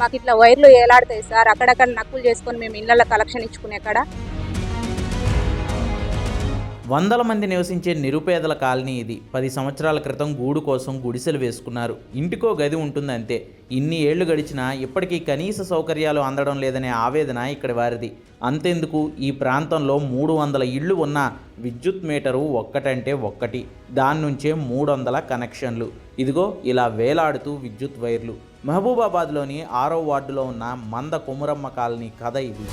మాకు ఇట్లా వైర్లు ఏలాడుతాయి సార్? అక్కడక్కడ నక్కులు చేసుకొని మేము ఇళ్ళల్లో కలెక్షన్ ఇచ్చుకునే కాడ? వందల మంది నివసించే నిరుపేదల కాలనీ ఇది. పది సంవత్సరాల క్రితం గూడు కోసం గుడిసెలు వేసుకున్నారు. ఇంటికో గది ఉంటుంది అంతే ఇన్ని ఏళ్ళు గడిచినా ఇప్పటికీ కనీస సౌకర్యాలు అందడం లేదనే ఆవేదన ఇక్కడి వారిది. అంతెందుకు? ఈ ప్రాంతంలో మూడు వందల ఇళ్ళు ఉన్న విద్యుత్ మీటరు ఒక్కటంటే ఒక్కటి. దాని నుంచే మూడు వందల కనెక్షన్లు. ఇదిగో ఇలా వేలాడుతూ విద్యుత్ వైర్లు. మహబూబాబాద్లోని ఆరో వార్డులో ఉన్న మంద కుమురమ్మ కాలనీ కథ ఇది.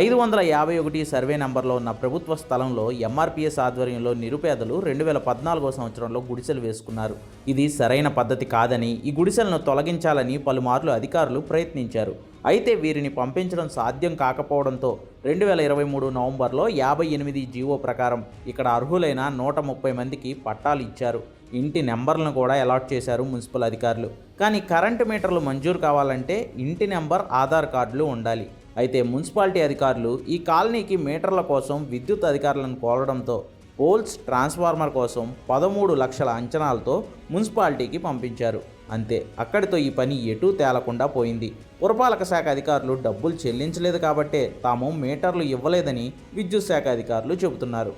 ఐదు వందల యాభై ఒకటి సర్వే నంబర్లో ఉన్న ప్రభుత్వ స్థలంలో ఎంఆర్పిఎస్ ఆధ్వర్యంలో నిరుపేదలు రెండు వేల పద్నాలుగో సంవత్సరంలో గుడిసెలు వేసుకున్నారు. ఇది సరైన పద్ధతి కాదని ఈ గుడిసెలను తొలగించాలని పలుమార్లు అధికారులు ప్రయత్నించారు. అయితే వీరిని పంపించడం సాధ్యం కాకపోవడంతో రెండు వేల ఇరవై మూడు నవంబర్లో యాభై ఎనిమిది జీవో ప్రకారం ఇక్కడ అర్హులైన నూట ముప్పై మందికి పట్టాలు ఇచ్చారు. ఇంటి నెంబర్లను కూడా అలాట్ చేశారు మున్సిపల్ అధికారులు. కానీ కరెంటు మీటర్లు మంజూరు కావాలంటే ఇంటి నెంబర్ ఆధార్ కార్డులు ఉండాలి. అయితే మున్సిపాలిటీ అధికారులు ఈ కాలనీకి మీటర్ల కోసం విద్యుత్ అధికారులను కోరడంతో పోల్స్ ట్రాన్స్ఫార్మర్ కోసం పదమూడు లక్షల అంచనాలతో మున్సిపాలిటీకి పంపించారు. అంతే అక్కడితో ఈ పని ఎటూ తేలకుండా పోయింది. పురపాలక శాఖ అధికారులు డబ్బులు చెల్లించలేదు కాబట్టే తాము మీటర్లు ఇవ్వలేదని విద్యుత్ శాఖ అధికారులు చెబుతున్నారు.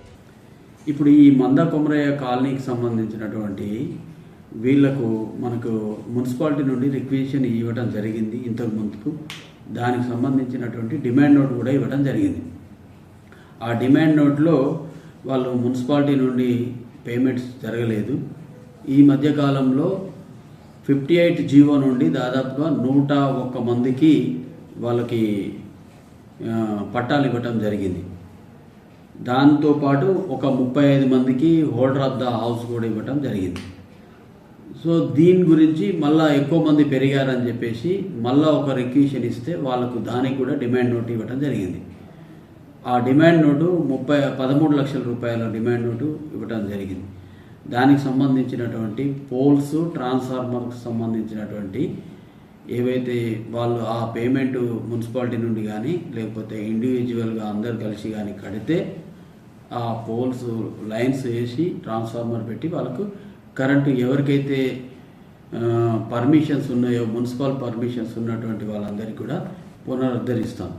ఇప్పుడు ఈ మంద కొమరయ్య కాలనీకి సంబంధించినటువంటి వీళ్ళకు మనకు మున్సిపాలిటీ నుండి రిక్వెషన్ ఇవ్వడం జరిగింది ఇంతకు ముందుకు. దానికి సంబంధించినటువంటి డిమాండ్ నోట్ కూడా ఇవ్వడం జరిగింది. ఆ డిమాండ్ నోట్లో వాళ్ళు మున్సిపాలిటీ నుండి పేమెంట్స్ జరగలేదు. ఈ మధ్యకాలంలో ఫిఫ్టీ ఎయిట్ జీవో నుండి దాదాపుగా నూట ఒక్క మందికి వాళ్ళకి పట్టాలు ఇవ్వటం జరిగింది. దాంతోపాటు ఒక ముప్పై ఐదు మందికి హోల్డర్ ఆఫ్ ద హౌస్ కూడా ఇవ్వటం జరిగింది. సో దీని గురించి మళ్ళీ ఎక్కువ మంది పెరిగారని చెప్పేసి మళ్ళా ఒక రిక్యూషన్ ఇస్తే వాళ్ళకు దానికి కూడా డిమాండ్ నోట్ ఇవ్వటం జరిగింది. ఆ డిమాండ్ నోటు ముప్పై పదమూడు లక్షల రూపాయల డిమాండ్ నోటు ఇవ్వటం జరిగింది. దానికి సంబంధించినటువంటి పోల్స్ ట్రాన్స్ఫార్మర్కి సంబంధించినటువంటి ఏవైతే వాళ్ళు ఆ పేమెంట్ మున్సిపాలిటీ నుండి కానీ లేకపోతే ఇండివిజువల్గా అందరు కలిసి కానీ కడితే ఆ పోల్స్ లైన్స్ వేసి ట్రాన్స్ఫార్మర్ పెట్టి వాళ్ళకు కరెంటు ఎవరికైతే పర్మిషన్స్ ఉన్నాయో మున్సిపల్ పర్మిషన్స్ ఉన్నటువంటి వాళ్ళందరికీ కూడా పునరుద్ధరిస్తాం.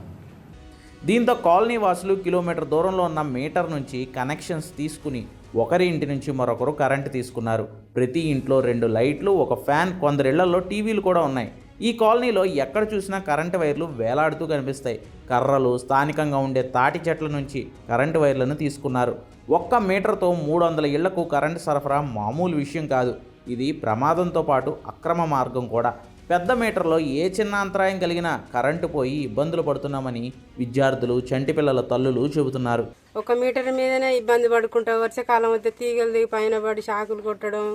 దీంతో కాలనీ వాసులు కిలోమీటర్ దూరంలో ఉన్న మీటర్ నుంచి కనెక్షన్స్ తీసుకుని ఒకరి ఇంటి నుంచి మరొకరు కరెంటు తీసుకున్నారు. ప్రతి ఇంట్లో రెండు లైట్లు ఒక ఫ్యాన్ కొందరిళ్ళలో టీవీలు కూడా ఉన్నాయి. ఈ కాలనీలో ఎక్కడ చూసినా కరెంటు వైర్లు వేలాడుతూ కనిపిస్తాయి. కర్రలు స్థానికంగా ఉండే తాటి చెట్ల నుంచి కరెంటు వైర్లను తీసుకున్నారు. ఒక్క మీటర్తో మూడు వందల ఇళ్ళకు కరెంటు సరఫరా మామూలు విషయం కాదు. ఇది ప్రమాదంతో పాటు అక్రమ మార్గం కూడా. పెద్ద మీటర్లో ఏ చిన్న అంతరాయం కలిగినా కరెంటు పోయి ఇబ్బందులు పడుతున్నామని విద్యార్థులు చంటి పిల్లల తల్లులు చెబుతున్నారు. ఒక మీటర్ మీదనే ఇబ్బంది పడుకుంటా వర్షాకాలం వస్తే తీగలు దిగి పైన పడి షాకులు కొట్టడం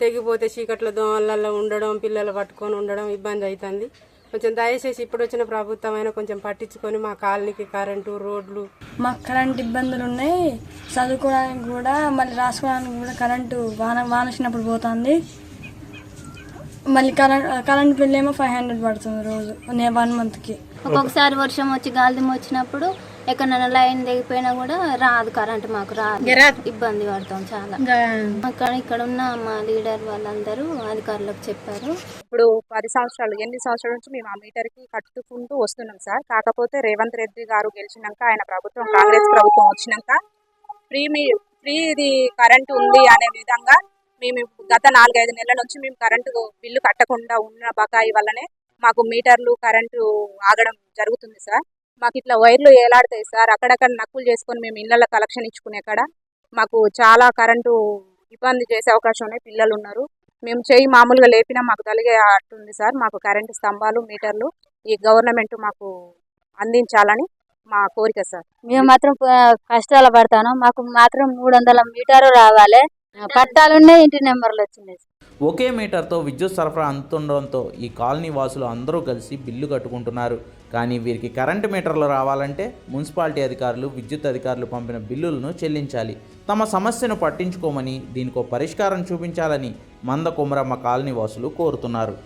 తెగిపోతే చీకట్ల దోమలలో ఉండడం పిల్లలు పట్టుకొని ఉండడం ఇబ్బంది అవుతుంది. కొంచెం దయచేసి ఇప్పుడు వచ్చిన ప్రభుత్వం అయినా కొంచెం పట్టించుకొని మా కాలనీకి కరెంటు రోడ్లు. మాకు కరెంట్ ఇబ్బందులు ఉన్నాయి. చదువుకోవడానికి కూడా మళ్ళీ రాసుకోవడానికి కూడా కరెంటు వాన వాన వచ్చినప్పుడు పోతుంది. మళ్ళీ కరెంట్ కరెంట్ బిల్ ఏమో ఫైవ్ హండ్రెడ్ పడుతుంది రోజు నే వన్ మంత్కి. ఒక్కొక్కసారి వర్షం వచ్చి గాలిదుమ్మ వచ్చినప్పుడు ఎక్కడైనా లైన్ దిగిపోయినా కూడా రాదు కరెంట్ మాకు రాదు. ఇబ్బంది పడతాం చాలా. అక్కడ ఇక్కడ ఉన్న మా లీడర్ వాళ్ళందరూ అధికారులకు చెప్పారు. ఇప్పుడు పది సంవత్సరాలు ఎనిమిది సంవత్సరాల నుంచి మేము ఆ మీటర్కి కట్టుకుంటూ వస్తున్నాం సార్. కాకపోతే రేవంత్ రెడ్డి గారు గెలిచినాక ఆయన ప్రభుత్వం కాంగ్రెస్ ప్రభుత్వం వచ్చినాక ఫ్రీ మీ ఫ్రీ ఇది కరెంట్ ఉంది అనే విధంగా మేము గత నాలుగైదు నెలల నుంచి మేము కరెంటు బిల్లు కట్టకుండా ఉన్న బకాయి వల్లనే మాకు మీటర్లు కరెంటు ఆగడం జరుగుతుంది సార్. మాకు ఇట్లా వైర్లు ఏలాడతాయి సార్. అక్కడక్కడ నక్కులు చేసుకొని మేము ఇళ్ళల్లో కలెక్షన్ ఇచ్చుకునే కాడ మాకు చాలా కరెంటు ఇబ్బంది చేసే అవకాశం ఉన్నాయి. పిల్లలు ఉన్నారు మేము చేయి మామూలుగా లేపినా మాకు తలిగే అట్టుంది సార్. మాకు కరెంటు స్తంభాలు మీటర్లు ఈ గవర్నమెంట్ మాకు అందించాలని మా కోరిక సార్. మేము మాత్రం కష్టాలు పడతాను. మాకు మాత్రం మూడు వందల మీటర్లు రావాలి. పట్టాలున్నాయి ఇంటి నెంబర్లు వచ్చినాయి. ఒకే మీటర్తో విద్యుత్ సరఫరా అందుతుండడంతో ఈ కాలనీ వాసులు అందరూ కలిసి బిల్లు కట్టుకుంటున్నారు. కానీ వీరికి కరెంటు మీటర్లు రావాలంటే మున్సిపాలిటీ అధికారులు విద్యుత్ అధికారులు పంపిన బిల్లులను చెల్లించాలి. తమ సమస్యను పట్టించుకోమని దీనికో పరిష్కారం చూపించాలని మంద కుమరమ్మ కాలనీ వాసులు కోరుతున్నారు.